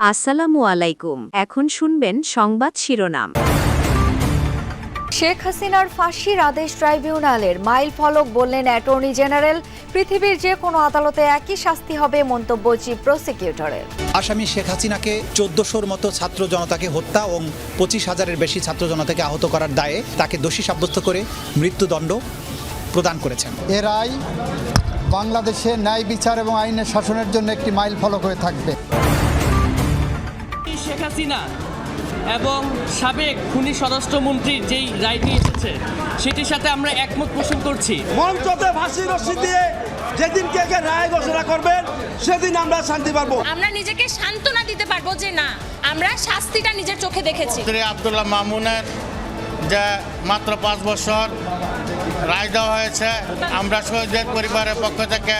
আসসালামু আলাইকুম। এখন শুনবেন সংবাদ শিরোনাম। শেখ হাসিনার ফাঁসির আদেশ ট্রাইব্যুনালের মাইল ফলক বললেন অ্যাটর্নি জেনারেল পৃথিবীর যে কোনো আদালতে একই শাস্তি হবে মন্তব্য চিফ প্রসিকিউটরের। আসামি শেখ হাসিনাকে চোদ্দশোর মতো ছাত্র জনতাকে হত্যা এবং পঁচিশ হাজারের বেশি ছাত্র জনতাকে আহত করার দায়ে তাকে দোষী সাব্যস্ত করে মৃত্যুদণ্ড প্রদান করেছেন। এ রায় বাংলাদেশে ন্যায় বিচার এবং আইনের শাসনের জন্য একটি মাইল ফলক হয়ে থাকবে। শেখ হাসিনা এবং সাবেক খুনি স্বরাষ্ট্রমন্ত্রীর যেই রায়টি এসেছে সেটির সাথে আমরা একমত পোষণ করছি। মঞ্চতে ফাঁসি রশ্মি দিয়ে যেদিন কে কে রায় ঘোষণা করবেন সেদিন আমরা শান্তি পাবো। আমরা নিজেকে সান্ত্বনা দিতে পারব যে না আমরা শাস্তিটা নিজের চোখে দেখেছি। শ্রী আবদুল্লাহ মামুনের যে মাত্র পাঁচ বছর রায় দেওয়া হয়েছে আমরা শহীদদের পরিবারের পক্ষ থেকে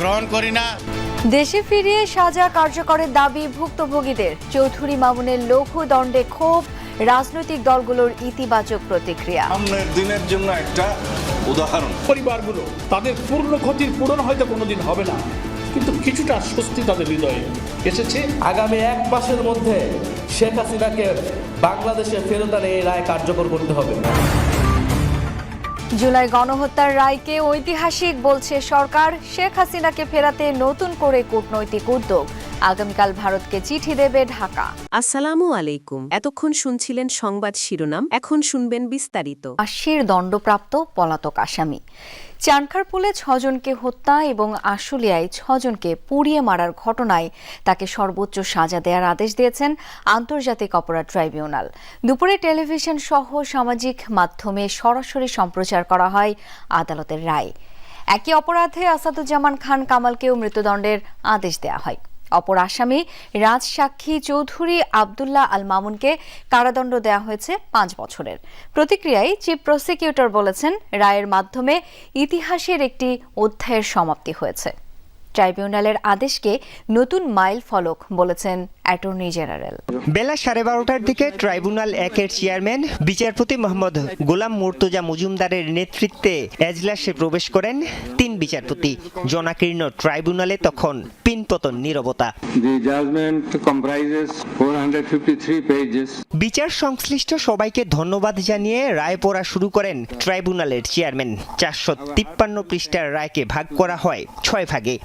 গ্রহণ করি না। দেশে ফিরিয়ে সাজা কার্যকরের দাবি ভুক্তভোগীদের। চৌধুরী মামুনের লঘু দণ্ডে ক্ষোভ রাজনৈতিক দলগুলোর ইতিবাচক প্রতিক্রিয়া। সামনের দিনের জন্য একটা উদাহরণ। পরিবারগুলো তাদের পূর্ণ ক্ষতির পূরণ হয়তো কোনোদিন হবে না কিন্তু কিছুটা স্বস্তি তাদের হৃদয়ে এসেছে। আগামী এক মাসের মধ্যে শেখ হাসিনাকে বাংলাদেশে ফেরত আনে এই রায় কার্যকর করতে হবে। জুলাই গণহত্যার রায়কে ঐতিহাসিক বলছে সরকার শেখ হাসিনাকে ফেরাতে নতুন করে কূটনৈতিক উদ্যোগ। আগামীকাল ভারতকে চিঠি দেবে ঢাকা। আসসালামু আলাইকুম। এতক্ষণ শুনছিলেন সংবাদ শিরোনাম এখন শুনবেন বিস্তারিত। ফাঁসির দণ্ডপ্রাপ্ত পলাতক আসামি। চানখারপুলে ছজনকে হত্যা এবং আশুলিয়ায় ছজনকে পুড়িয়ে মারার ঘটনায় তাকে সর্বোচ্চ সাজা দেওয়ার আদেশ দিয়েছেন আন্তর্জাতিক অপরাধ ট্রাইব্যুনাল। দুপুরে টেলিভিশন সহ সামাজিক মাধ্যমে সরাসরি সম্প্রচার করা হয় আদালতের রায়। একই অপরাধে আসাদুজ্জামান খান কামালকেও মৃত্যুদণ্ডের আদেশ দেওয়া হয়। অপর আসামি রাজ সাক্ষী চৌধুরী আবদুল্লাহ আল মামুনকে কারাদণ্ড দেওয়া হয়েছে পাঁচ বছরের। প্রতিক্রিয়ায় চিফ প্রসিকিউটর বলেছেন, রায়ের মাধ্যমে ইতিহাসের একটি অধ্যায়ের সমাপ্তি হয়েছে। ট্রাইব্যুনালের আদেশকে নতুন মাইল ফলক বলেছেন অ্যাটর্নি জেনারেল। বেলা সাড়ে বারোটার দিকে ট্রাইব্যুনাল একের চেয়ারম্যান বিচারপতি মোহাম্মদ গোলাম মুর্তজা মজুমদারের নেতৃত্বে এজলাসে প্রবেশ করেন তিন বিচারপতি জনাকীর্ণ ট্রাইব্যুনালে তখন পিনপতন নীরবতা। The judgment comprises 453 pages. বিচার সংশ্লিষ্ট সবাইকে ধন্যবাদ জানিয়ে রায় পড়া শুরু করেন ট্রাইব্যুনালের চেয়ারম্যান। চারশো তিপ্পান্ন পৃষ্ঠার রায়কে ভাগ করা হয় ছয় ভাগে।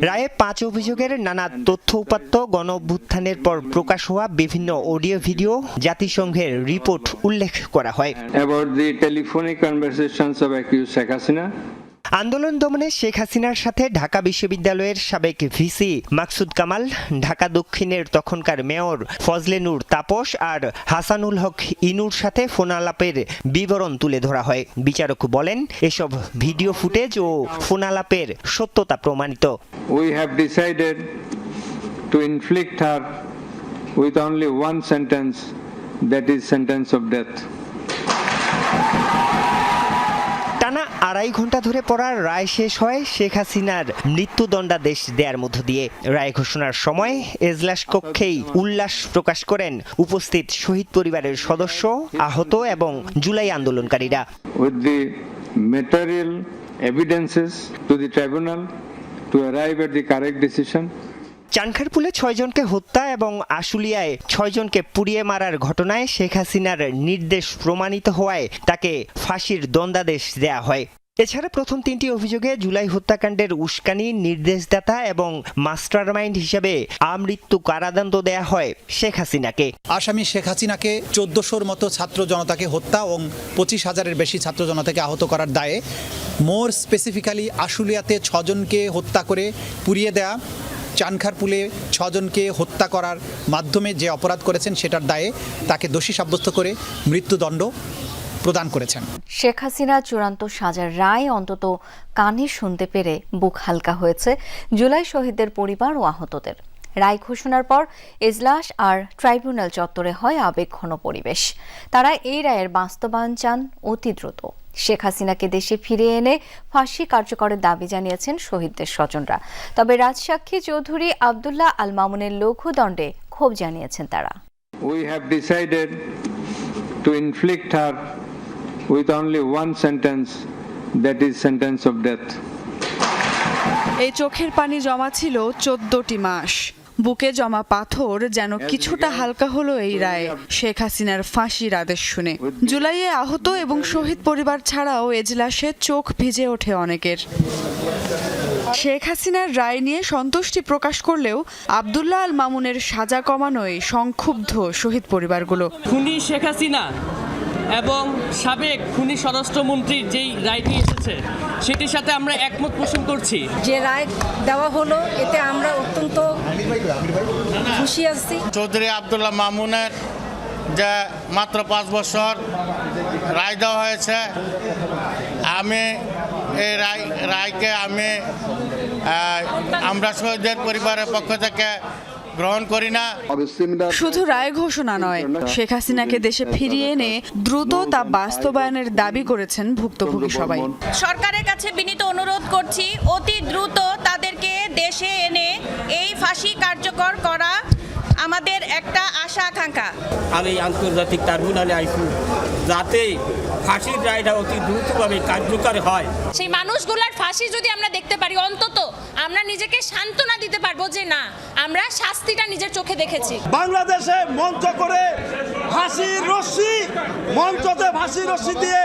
রায়ে পাঁচ অভিযোগের নানা তথ্য উপাত্ত গণঅভ্যুত্থানের পর প্রকাশ হওয়া বিভিন্ন অডিও ভিডিও জাতিসংঘের রিপোর্ট উল্লেখ করা হয়। About the telephonic conversations of accuse Sheikh Hasina আন্দোলন দমনে শেখ হাসিনার সাথে ঢাকা বিশ্ববিদ্যালয়ের সাবেক ভিসি মাকসুদ কামাল ঢাকা দক্ষিণের তখনকার মেয়র ফজলে নূর তাপস আর হাসানুল হক ইনুর সাথে ফোনালাপের বিবরণ তুলে ধরা হয় বিচারক বলেন এসব ভিডিও ফুটেজ ও ফোনালাপের সত্যতা প্রমাণিত we have decided to inflict her with only one sentence, that is sentence of death. টানা আড়াই ঘণ্টা ধরে পড়ার রায় শেষ হয় শেখ হাসিনার মৃত্যুদণ্ডাদেশ দেওয়ার মধ্য দিয়ে রায় ঘোষণার সময় এজলাস কক্ষেই উল্লাস প্রকাশ করেন উপস্থিত শহীদ পরিবারের সদস্য, আহত এবং জুলাই আন্দোলনকারীরা with the material evidences to the tribunal to arrive at the correct decision. চানখারপুলে ছয়জনকে হত্যা এবং আশুলিয়ায় ছয়জনকে পুড়িয়ে মারার ঘটনায় শেখ হাসিনার নির্দেশ প্রমাণিত হওয়ায় তাকে ফাঁসির দণ্ডাদেশ দেয়া হয়। এছাড়া প্রথম তিনটি অভিযোগে জুলাই হত্যাকাণ্ডের উস্কানি, নির্দেশদাতা এবং মাস্টারমাইন্ড হিসেবে আমৃত্যু কারাদণ্ড দেয়া হয় শেখ হাসিনাকে। আসামি শেখ হাসিনাকে চোদ্দশোর মতো ছাত্র জনতাকে হত্যা এবং পঁচিশ হাজারের বেশি ছাত্র জনতাকে আহত করার দায়ে মোর স্পেসিফিক্যালি আশুলিয়াতে ছজনকে হত্যা করে পুড়িয়ে দেয়া চানখারপুলে ছজনকে হত্যা করার মাধ্যমে যে অপরাধ করেছেন সেটার দায়ে তাকে দোষী সাব্যস্ত করে মৃত্যুদণ্ড প্রদান করেছেন। শেখ হাসিনা চূড়ান্ত সাজার রায় অন্তত কানে শুনতে পেরে বুক হালকা হয়েছে জুলাই শহীদদের পরিবার ও আহতদের। রায় ঘোষণার পর এজলাস আর ট্রাইব্যুনাল চত্বরে হয় আবেগঘন পরিবেশ। তারা এই রায়ের বাস্তবায়ন চান অতি দ্রুত। শেখ হাসিনাকে দেশে ফিরিয়ে এনে ফাঁসি কার্যকরের দাবি জানিয়েছেন শহীদদের স্বজনরা। তবে রাজসাক্ষী চৌধুরী আবদুল্লাহ আল মামুনের লঘু দণ্ডে ক্ষোভ জানিয়েছেন তারা। We have decided to inflict her with only one sentence, that is sentence of death. এই চোখের পানি জমা ছিল চোদ্দটি মাস। বুকে জমা পাথর যেন কিছুটা হালকা হলো এই রায়ে। শেখ হাসিনার ফাঁসির আদেশ শুনে। জুলাইয়ে আহত এবং শহীদ পরিবার ছাড়াও এজলাসে চোখ ভিজে ওঠে অনেকের। শেখ হাসিনার রায় নিয়ে সন্তুষ্টি প্রকাশ করলেও আবদুল্লাহ আল মামুনের সাজা কমানোয় সংক্ষুব্ধ শহীদ পরিবারগুলো। খুনি শেখ হাসিনা। এবং সাবেক খুনি স্বরাষ্ট্রমন্ত্রীর যেই রায়টি এসেছে সেটির সাথে আমরা একমত পোষণ করছি। যে রায় দেওয়া হলো এতে আমরা অত্যন্ত খুশি আছি। চৌধুরী আবদুল্লাহ মামুনের যে মাত্র পাঁচ বছর রায় দেওয়া হয়েছে আমি এই রায় রায়কে আমি আমরা শহীদের পরিবারের পক্ষ থেকে গ্রহণ করি না। শুধু রায় ঘোষণা নয় শেখ হাসিনাকে দেশে ফিরিয়ে এনে দ্রুত তা বাস্তবায়নের দাবি করেছেন ভুক্তভোগী সবাই। সরকারের কাছে বিনীত অনুরোধ করছি অতি দ্রুত তাদেরকে দেশে এনে এই ফাঁসি কার্যকর করা আমাদের একটা আশা আকাঙ্ক্ষা। আমি আন্তর্জাতিক ট্রাইব্যুনালে আইসু যাতে ফাঁসির রায়টা অতি দ্রুতভাবে কার্যকর হয়। সেই মানুষগুলার ফাঁসি যদি আমরা দেখতে পারি অন্তত আমরা নিজেকে সান্ত্বনা দিতে পারব যে না, আমরা শাস্তিটা নিজের চোখে দেখেছি। বাংলাদেশে মঞ্চ করে ফাঁসির রশ্মি, মঞ্চতে ফাঁসি রশ্মি দিয়ে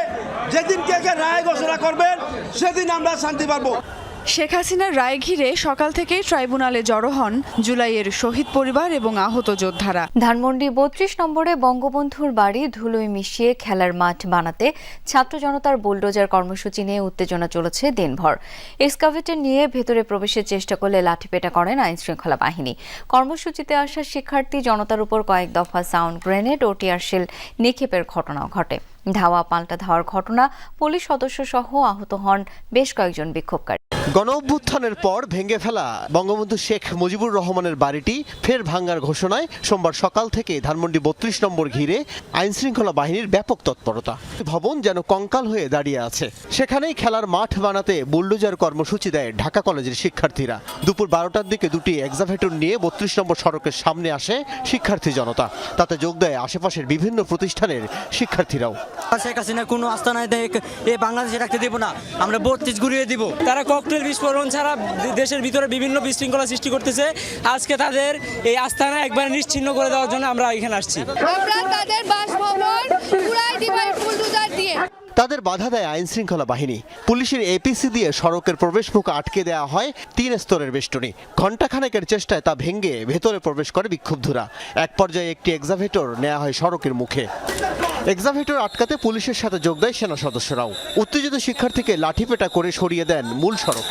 যেদিন কে কে রায় ঘোষণা করবেন, সেদিন আমরা শান্তি পাবো। শেখ হাসিনার রায় ঘিরে সকাল থেকেই ট্রাইব্যুনালে জড়ো হন জুলাইয়ের শহীদ পরিবার এবং আহত যোদ্ধারা। ধানমন্ডি বত্রিশ নম্বরে বঙ্গবন্ধুর বাড়ি ধুলোয় মিশিয়ে খেলার মাঠ বানাতে ছাত্র জনতার বুলডোজার কর্মসূচি নিয়ে উত্তেজনা চলেছে দিনভর। এক্সকাভেটর নিয়ে ভেতরে প্রবেশের চেষ্টা করলে লাঠিপেটা করেন আইন শৃঙ্খলা বাহিনী। কর্মসূচিতে আসা শিক্ষার্থী জনতার উপর কয়েক দফা সাউন্ড গ্রেনেড ও টিয়ারশেল নিক্ষেপের ঘটনাও ঘটে। ধাওয়া পাল্টা ধাওয়ার ঘটনা পুলিশ সদস্য সহ আহত হন বেশ কয়েকজন বিক্ষোভকারী। গণ অভ্যুত্থানের পর ভেঙে ফেলা বঙ্গবন্ধু শেখ মুজিবুর রহমানের বাড়িটি ফের ভাঙ্গার ঘোষণায় সোমবার সকাল থেকে ধানমন্ডি বত্রিশ নম্বর ঘিরে আইন শৃঙ্খলা বাহিনীর ব্যাপক তৎপরতা। ভবন যেন কঙ্কাল হয়ে দাঁড়িয়ে আছে। সেখানেই খেলার মাঠ বানাতে বুলডোজার কর্মসূচি দেয় ঢাকা কলেজের শিক্ষার্থীরা। দুপুর বারোটার দিকে দুটি এক্সাভেটর নিয়ে বত্রিশ নম্বর সড়কের সামনে আসে শিক্ষার্থী জনতা। তাতে যোগ দেয় আশেপাশের বিভিন্ন প্রতিষ্ঠানের শিক্ষার্থীরাও। শেখ হাসিনা কোনো আস্থা নাই, দেখ, এ বাংলাদেশে রাখতে দেবো না। আমরা বত্রিশ ঘুরিয়ে দিব। তারা ককটেল বিস্ফোরণ ছাড়া দেশের ভিতরে বিভিন্ন বিশৃঙ্খলা সৃষ্টি করতেছে। আজকে তাদের এই আস্থানা একবার নিশ্চিন্ন করে দেওয়ার জন্য আমরা এখানে আসছি। তাদের বাধা দেয় আইন শৃঙ্খলা বাহিনী। পুলিশের এপিসি দিয়ে সড়কের প্রবেশমুখ আটকে দেওয়া হয় তিন স্তরের বেষ্টনী। ঘণ্টাখানেকের চেষ্টায় তা ভেঙে ভেতরে প্রবেশ করে বিক্ষুব্ধরা। এক পর্যায়ে একটি এক্সাভেটর নেওয়া হয় সড়কের মুখে। এক্সাভেটর আটকাতে পুলিশের সাথে যোগ দেয় সেনা সদস্যরাও। উত্তেজিত শিক্ষার্থীকে লাঠিপেটা করে সরিয়ে দেন মূল সড়কে।